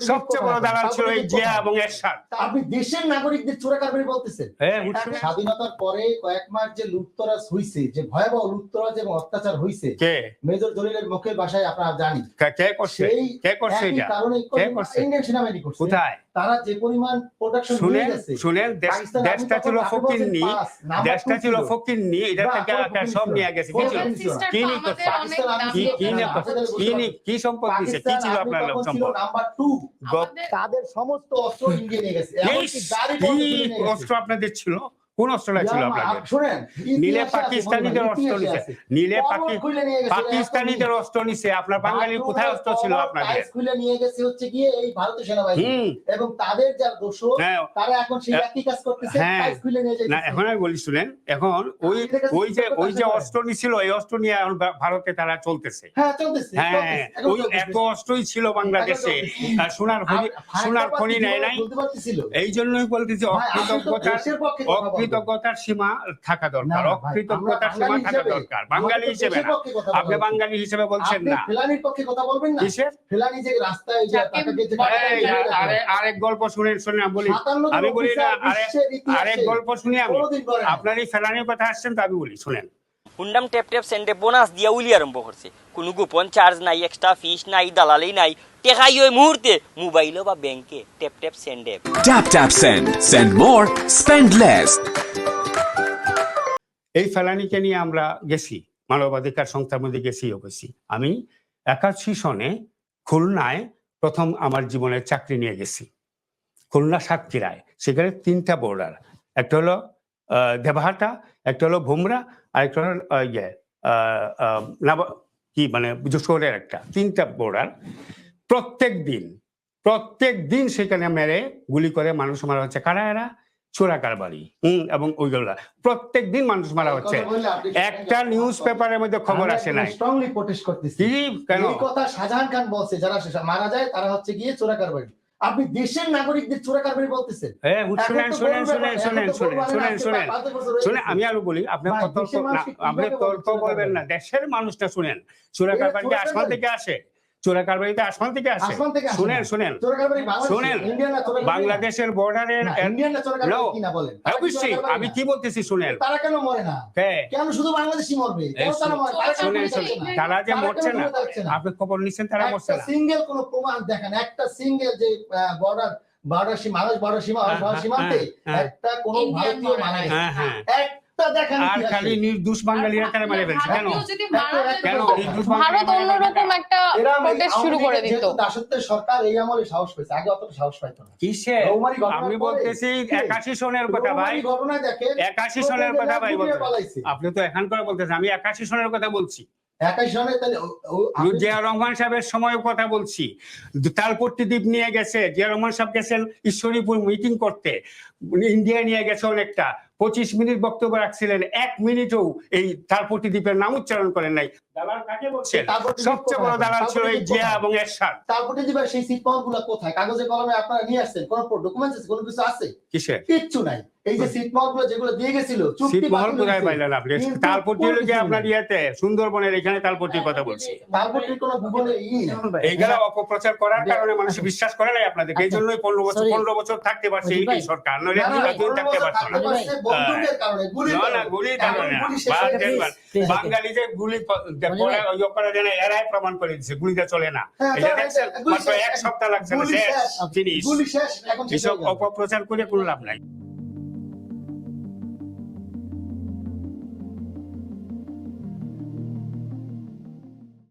সবচেয়ে বড় দালাল ছিল এই জিয়া এবং এরশাদ। আপনি দেশের নাগরিকদের চোরাকারবারি বলতেছেন। হ্যাঁ স্বাধীনতার পরে কয়েক মাস যে লুটতরাজ হইছে যে ভয়াবহ লুটতরাজ এবং অত্যাচার হইছে কে? মেজর জলিলের মুখের ভাষায় আপনারা জানি কে- করছে? কে করছে এটা? কারণে? ইন্ডিয়ান সেনাবাহিনী করছে। কোথায়? তারা যে পরিমাণ প্রোডাকশন শুনেন শুনেন দেশটা ছিল দেশটা ছিল ফকির নি এটা থেকে সব নিয়ে গেছে কি ছিল। কি নি কি কি নি কি নি কি সম্পদ দিছে? কি ছিল আপনার লোক সম্পদ? তাদের সমস্ত অস্ত্র ইন্ডিয়া নিয়ে গেছে। ইস, এমনকি গাড়ি। অস্ত্র আপনাদের ছিল? কোন অস্ত্রটা ছিল ইয়া, আপনাদের? নীলে পাকিস্তানিদের অস্ত্র নিছে। নীলে পাকিস্তানিদের অস্ত্র নিছে। আপনার বাঙালির কোথায় অস্ত্র ছিল আপনাদের? খুলে নিয়ে গেছে হচ্ছে গিয়ে এই ভারতীয় সেনাবাহিনী। এবং তাদের যারা দোষর হ্যাঁ। তারা এখন সেই একই কাজ করতেছে হ্যাঁ। খুলে নিয়ে না এখন আমি বলি শুনেন এখন ওই ওই যে ওই যে অস্ত্র নিছিল এই অস্ত্র নিয়ে এখন ভারতে তারা চলতেছে। হ্যাঁ চলতেছে হ্যাঁ ওই এত অস্ত্রই ছিল বাংলাদেশে। সোনার খনি সোনার খনি নেয় নাই। এই জন্যই বলতেছি ভাই, অকৃতজ্ঞতার সীমা থাকা দরকার অকৃতজ্ঞতার সীমা থাকা দরকার। বাঙালি হিসেবে না। আপনি বাঙালি হিসেবে বলছেন না। ফেলানির পক্ষে কথা বলবেন না। কিসের? ফেলানি যে রাস্তায় যে যাকে- তাকে যে এই, আরে আরেক গল্প শুনেন শুনেন আমি বলি। আমি বলি না, আরেক গল্প শুনি আমি। আপনার এই ফেলানির কথা আসছেন তো আমি বলি শুনেন। হুন্ডাম ট্যাপ ট্যাপ সেন্ডে বোনাস দিয়া উলি আরম্ভ করছে। কোনো গোপন চার্জ নাই এক্সট্রা ফিস নাই দালালি নাই। টেকাই ওই মুহূর্তে। মোবাইলও বা ব্যাংকে ট্যাপ ট্যাপ সেন্ডে। Tap tap send. Send more, spend less. এই ফেলানিকে নিয়ে আমরা গেছি, মানবাধিকার সংস্থার মধ্যে গেছিও গেছি। আমি একাশি সনে খুলনায় প্রথম আমার জীবনের চাকরি নিয়ে গেছি। খুলনা সাতক্ষীরায়, সেখানে তিনটা বর্ডার একটা হলো দেবাহাটা, একটা হলো ভুমরা, আর একটা হলো ইয়ে কি মানে যশোরের একটা, তিনটা বর্ডার প্রত্যেক দিন প্রত্যেক দিন সেখানে মেরে গুলি করে মানুষ মারা হচ্ছে। কারা এরা? চোরা কারবারি হম এবং ওইগুলা প্রত্যেক দিন মানুষ মারা হচ্ছে। একটা নিউজ পেপারের মধ্যে খবর আসে নাই। স্ট্রংলি প্রোটেস্ট করতেছি। কেন? এই কথা শাহজাহান খান বলছে যারা মারা যায় তারা হচ্ছে গিয়ে চোরাকারবারি আপনি দেশের নাগরিকদের চোরাকারবারি বলতেছেন। হ্যাঁ শুনেন শুনেন শুনেন শুনেন শুনেন শুনেন শুনেন। পাঁচ বছর হয়ে শুনে আমি আরও বলি আপনি তর্ক আপনি তর্ক বলছেন করবেন না। দেশের মানুষটা শুনেন। চোরা কারবারিতে আসমান থেকে আসে। আসমান থেকে আসে। শুনেন শুনেন। বাংলাদেশের বর্ডারের অবশ্যই। আমি কি বলতেছি শুনেন। তারা কেন মরে না? কেন শুধু বাংলাদেশি মরবে? তারা যে মরছে না? আপনি খবর নিচ্ছেন তারা মরছে না। সিঙ্গেল কোন প্রমাণ দেখেন। একটা সিঙ্গেল যে বর্ডার বর্ডার সীমা মানুষ সীমা হ্যাঁ, সীমান্তে হ্যাঁ, হ্যাঁ। একটা কোন ভারতীয় মারা গেছে। হ্যাঁ হ্যাঁ। আর। খালি নির্দোষ বাঙালিরা তারা মারে ফেলছে কেন? ভারতীয় যদি মারা যেত, কেন? নির্দোষ ভারত অন্যরকম একটা এরা শুরু করে দিত। দাসত্বের সরকার এই আমলে সাহস পেয়েছে আগে অতটা সাহস পাইতো না। কিসে? আমি বলতেছি একাশি সনের কথা ভাই। একাশি সনের ভাই। আপনি তো এখন করে বলতেছেন আমি একাশি সনের কথা বলছি। জিয়া রহমান সাহেবের সময় কথা বলছি। তালপট্টি দ্বীপ নিয়ে গেছে জিয়া রহমান সাহেব গেছেন ঈশ্বরীপুর মিটিং করতে। ইন্ডিয়া নিয়ে গেছে অনেকটা। পঁচিশ মিনিট বক্তব্য রাখছিলেন এক মিনিটও এই তার দ্বীপের নাম উচ্চারণ করেন নাই। দালাল কাকে বলছেন সবচেয়ে বড়? দালাল ছিল এই জিয়া? এবং এরশাদ। সেই সিট পাওয়ার কোথায়? কাগজে কলমে আপনারা নিয়ে আসছেন কোন ডকুমেন্টস আছে কোন কিছু আছে? কিসে কিচ্ছু নাই। এই যে সিট যেগুলো দিয়ে গেছিল চুক্তি শীত মহল বাতিল কোথায় পাইলেন আপনি? তালপট্টি হলো যে আপনার নেই। সুন্দরবনের এখানে তালপট্টির কথা বলছি। তালপট্টির কোনো ভূগোলে ই অপপ্রচার করার কারণে মানুষ বিশ্বাস করে নাই আপনাদেরকে। এই জন্যই পনেরো বছর পনেরো বছর থাকতে পারছে এই সরকার। নইলে থাকতে না। না না কারণে হয়ে। বাঙালি যে গুলি প- যে পড়ে নাই? করার জন্য এরাই প্রমাণ করে দিচ্ছে গুলিটা চলে না। হ্যাঁ, এটা দেখছেন মাত্র এক সপ্তাহ লাগছে না শেষ। জিনিস। এসব অপপ্রচার করে কোনো লাভ নাই।